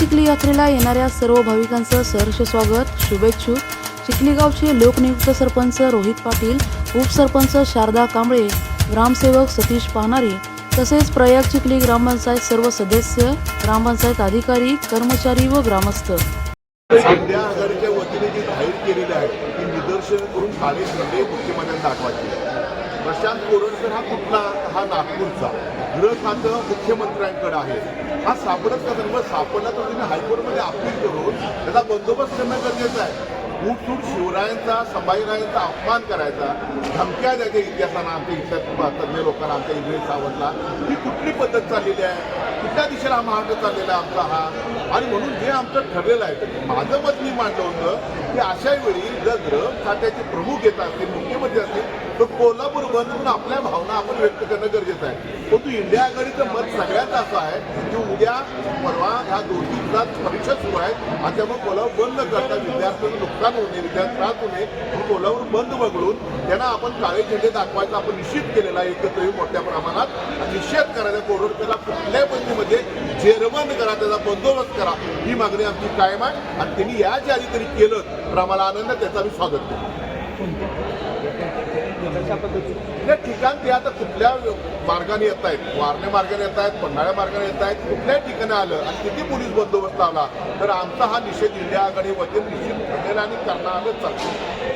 चिखली यात्रेला येणाऱ्या सर्व भाविकांचं सहर्ष स्वागत शुभेच्छुक चिखलीगावचे लोकनियुक्त सरपंच रोहित पाटील उपसरपंच शारदा कांबळे ग्रामसेवक सतीश पाहणारे तसेच प्रयाग चिखली ग्रामपंचायत सर्व सदस्य ग्रामपंचायत अधिकारी कर्मचारी व ग्रामस्थ. आघाडीच्या वतीने जी जाहीर केलेली आहे ती निदर्शन करून मुख्यमंत्र्यांना दाखवायचे. प्रशांत कोरडकर हा कुठला? हा नागपूरचा. गृह खातं मुख्यमंत्र्यांकडे आहे. हा सापडत का? मग सापडला तर तुम्ही हायकोर्टमध्ये अपील करून त्याचा बंदोबस्त करणं गरजेचं आहे. उठसूट शिवरायांचा संभाजीरायांचा अपमान करायचा धमक्या द्यायच्या इतिहासानं आमच्या इतिहास तज्ज्ञ लोकांना आमच्या इंग्रज सावरला ही कुठली पद्धत चाललेली आहे? कुठल्या दिशेला हा महाराष्ट्र चाललेला आहे आमचा हा? आणि म्हणून जे आमचं ठरलेलं आहे माझं मत मी मांडलं होतं की अशा वेळी जर ग्रह खात्याचे प्रमुख येत असतील मुख्यमंत्री असतील तर कोल्हापूर बंद आपल्या भावना आपण व्यक्त करणं गरजेचं आहे. परंतु इंडिया आघाडीचं मत सगळ्यांचं असं आहे की उद्या परवा ह्या दोन दिवसात परीक्षा सुरू आहेत. आणि त्यामुळे कोल्हापूर बंद करता विद्यार्थ्यांना नुकसान होऊ नये विद्यार्थी त्रास होऊ नये. म्हणून कोल्हापूर बंद वगळून त्यांना आपण काळे झेंडे दाखवायचा आपण निश्चित केलेला आहे एकत्रही मोठ्या प्रमाणात. निषेध करायचा कोरोडकरला कुठल्याही बंदीमध्ये जेरबंद करा त्याचा बंदोबस्त करा. ही मागणी आमची कायम आहे. आणि त्यांनी याच्या आधी तरी केलं तर आम्हाला आनंद त्याचा मी स्वागत करतो. नाही ठिकाण ते आता कुठल्या मार्गाने येत आहेत? वारणे मार्गाने येत आहेत पन्हाळ्या मार्गाने येत आहेत कुठल्याही ठिकाणी आलं आणि किती पोलीस बंदोबस्त लावला तर आमचा हा निषेध इंडिया आघाडी वतीन निश्चित ठरलेला आणि करणार आलं चालतो.